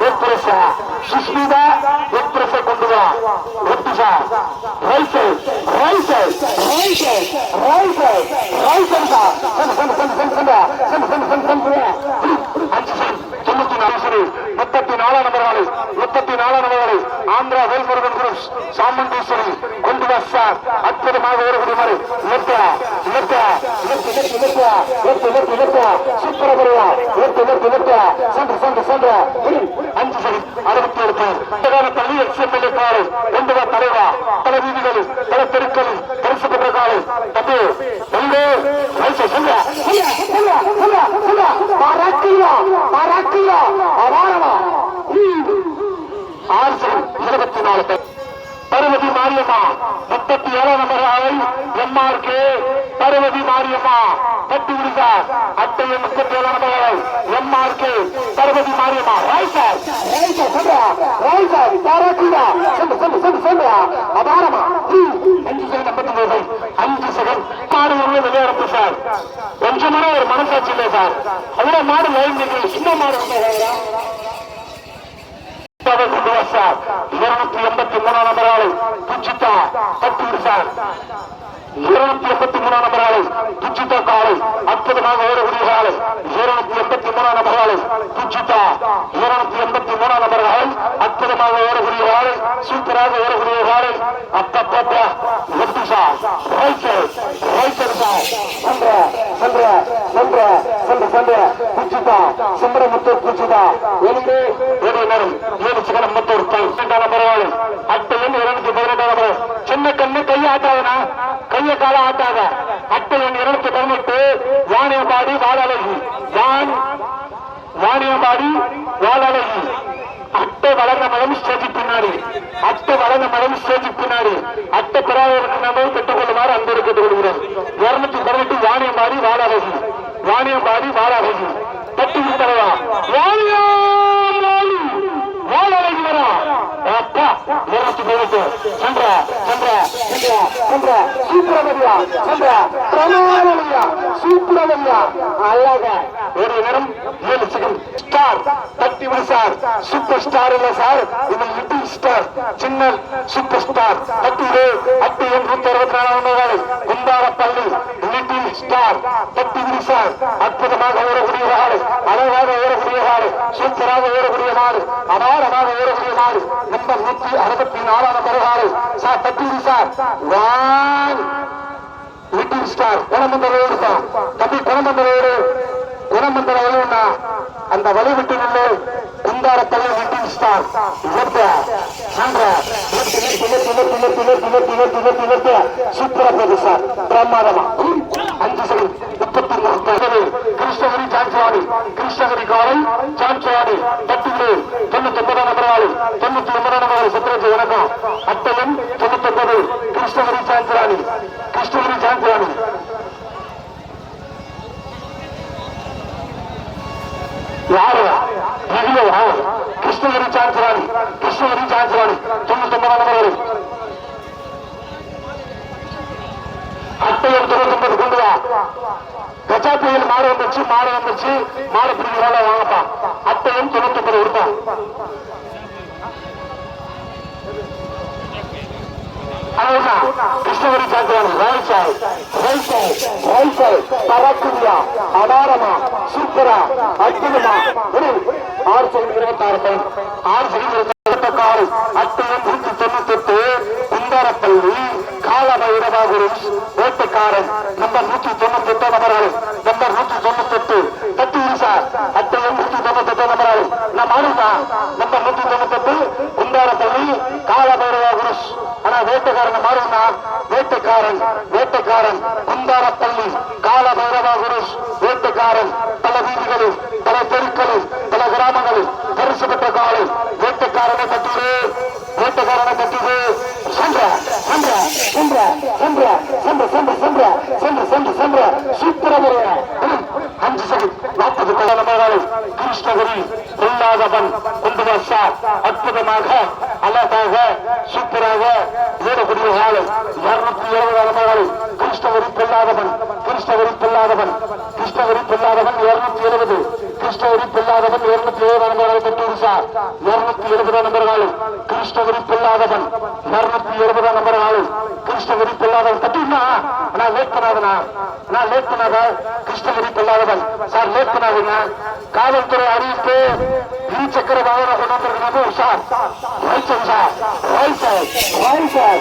বত্রিশা সুস্মিতা বত্রিশে কুন্ডুয়া বত্রিশা রয়েছে রয়েছে রয়েছে রয়েছে வேல்முருகன் சாமுண்டீஸ்வரி கொண்டு வா சார் அற்புதமாக ஓடுகிற மாதிரி நிறுத்தா நிறுத்தா நிறுத்து நிறுத்து நிறுத்தா நிறுத்து நிறுத்து நிறுத்தா சூப்பரா வருவா நிறுத்து நிறுத்து நிறுத்தா சென்று சென்று சென்று அஞ்சு சரி அறுபத்தி ஏழு பேர். பிரதான பள்ளி எக்ஸ்எம்எல்ஏ காலை கொண்டு வா தலைவா பல வீதிகளில் பல தெருக்களில் பரிசு பெற்ற காலை தம்பி மாரியம்மா முப்பத்தி ஏழாம் நம்பர் ஆலை எம்ஆர்கே பருவதி மாரியம்மா கட்டி விடுசார் அட்டையை முப்பத்தி ஏழாம் நம்பர் ஆலை MRK Parvathi Mariamma. Rai sir. Rai sir சொல்றா. ராய் சார் பாராட்டுடா சொல்லு சொல்லு சொல்லு சொல்றா. அபாரமா. அஞ்சு செகண்ட் ஐம்பத்தி மூணு அஞ்சு செகண்ட் மாடு உள்ள விளையாடுறது சார். கொஞ்சமான ஒரு மனசாட்சி இல்லை சார். அவ்வளவு மாடு லைன் நிற்கிறது சின்ன மாடு வந்து கொண்டு இருநூத்தி எண்பத்தி மூணாம் நம்பர் ஆளு துச்சித்தா பத்து சார் இருநூத்தி எண்பத்தி மூணாம் நம்பர் ஆளு துச்சித்தா காலை அற்புதமாக ஓடக்கூடிய காலை இருநூத்தி எண்பத்தி மூணாம் நம்பர் ஆளு துச்சித்தா இருநூத்தி எண்பத்தி மூணாம் நம்பர் ஆளு அற்புதமாக ஓடக்கூடிய காலை சூப்பராக ஓடக்கூடிய காலை. அப்பப்பா சார். சார். சென்ற சென்ற குச்சிதா சுந்தரமுத்தூர் குச்சிதா. ஏழு நேரம். ஏழு சிகரம் முத்தூர் இருநூத்தி பதினெட்டாம் சின்ன கண்ணு கையை ஆட்டாதனா கையை கால ஆட்டாத. அட்டையும் இருநூத்தி பதினெட்டு. வாணியம்பாடி வாழழகி வான் வாணியம்பாடி வாழழகி அட்டை வளர்ந்த மரம் ஸ்டேஜ் பின்னாடி. அட்டை வளர்ந்த மரம் ஸ்டேஜ் பின்னாடி. அட்டை பெறாதவருக்கு நம்ம பெற்றுக்கொள்ளுமாறு கொள்ளுமாறு கேட்டுக்கொள்கிறோம். இருநூத்தி பாடிய பாடி பாடாகுது பட்டு விட்டவா அப்பா இருநூத்தி பதினெட்டு. சென்ற சென்ற சென்ற சென்ற. பிரமாணியா பிரமாணவதியா சூப்பரவதியா அழக. ஒரு நேரம் ஏழு செகண்ட் ஸ்டார் தட்டி விடு சார் சூப்பர் ஸ்டார் இல்ல சார் இது லிட்டில் ஸ்டார் சின்ன சூப்பர் ஸ்டார் தட்டி விடு அட்டு எண்ணூத்தி அறுபத்தி நாலாம் நாள் குந்தாரப்பள்ளி லிட்டில் ஸ்டார் தட்டி விடு சார் அற்புதமாக ஓடக்கூடிய நாடு. அழகாக ஓடக்கூடிய நாடு. சூப்பராக ஓடக்கூடிய நாடு. அபாரமாக ஓடக்கூடிய நாடு. நம்பர் நூத்தி அறுபத்தி நாலாம் நம்பர் சார் தட்டி விடு சார் வான் ஸ்டார் గుణమందర ఏడు స్టార్ తప్పి గుణమందర ఏడు గుణమందర ఏడున్నా அந்த வழிவிட்டிலே குந்தாரத்தில் விட்டிங் ஸ்டார் சூப்பரப்பது சார் பிரமாதமா. அஞ்சு சரி முப்பத்தி மூணு கிருஷ்ணகிரி சான்சுவாடி. கிருஷ்ணகிரி காலை சான்சுவாடி. பட்டுகிரி தொண்ணூத்தி ஒன்பதாம் நபராளி தொண்ணூத்தி ஒன்பதாம் நபர் சத்ரஜி வணக்கம். அட்டையும் தொண்ணூத்தி கிருஷ்ணகிரி வச்சு மாலை வந்துருச்சு மாலை பிடிக்கிறால வாங்கப்பா. அத்தையும் தொண்ணூத்தி ஒன்பது இருக்கும் கிருஷ்ணகிரி சாத்திரம் ராய்சாய் ராய்சாய் ராய்சாய் பராக்குரியா அபாரமா சூப்பரா அற்புதமா. ஆறு சைடு இருபத்தி ஆறு பையன் ஆறு சைடு இருபத்தி ஆறு அத்தையும் நூற்றி தொண்ணூத்தி எட்டு குந்தாரப்பள்ளி காலபைரவாகுரு ஓட்டுக்காரன் நம்பர் நூற்றி தொண்ணூத்தி எட்டு நபர்கள் எட்டு நம்பர்கள் நான் நூத்தி தொண்ணூத்தி குந்தாரப்பள்ளி கால பைரவாகுரு ஆனா வேட்டைக்காரன் மாறுனா? வேட்டைக்காரன் வேட்டைக்காரன். குந்தாரப்பள்ளி கால பைரவா வேட்டைக்காரன். பல வீதிகளில் பல தெருக்களில் பல கிராமங்களில் பரிசு பெற்ற காலை வேட்டைக்காரனை கட்டிடு வேட்டைக்காரனை கட்டிடு சென்ற சென்ற சென்ற சென்ற சென்ற சென்ற சென்ற சென்ற சென்ற சென்ற. சூப்பர அஞ்சு செகண்ட் நாற்பது கிருஷ்ணகிரி. இல்லாதவன் குண்டுவாசா அற்புதமாக அழகாக சூப்பராக ஏறக்கூடிய காலை இருநூத்தி இருபது அலமகளை கிறிஸ்தவரி பெல்லாதவன் கிறிஸ்தவரி பெல்லாதவன் கிறிஸ்தவரி பெல்லாதவன் இருநூத்தி இருபது கிறிஸ்தவரி பெல்லாதவன் இருநூத்தி இருபது அலமகளை பெற்றிருந்தார் இருநூத்தி இருபது அலமர்கள் கிறிஸ்தவரி பொல்லாதவன் இருநூத்தி எழுபது நம்பர்கள் கிருஷ்ணகிரி பொல்லாதவன். தட்டினா நான் லேட் பண்ணாதனா நான் லேட் பண்ணாத. கிருஷ்ணகிரி பொல்லாதவன். சார் லேட் பண்ணாதீங்க. காவல்துறை அறிவிப்பு. இரு சக்கர வாகனம் கொண்டாந்து sir right sir sir right sir right sir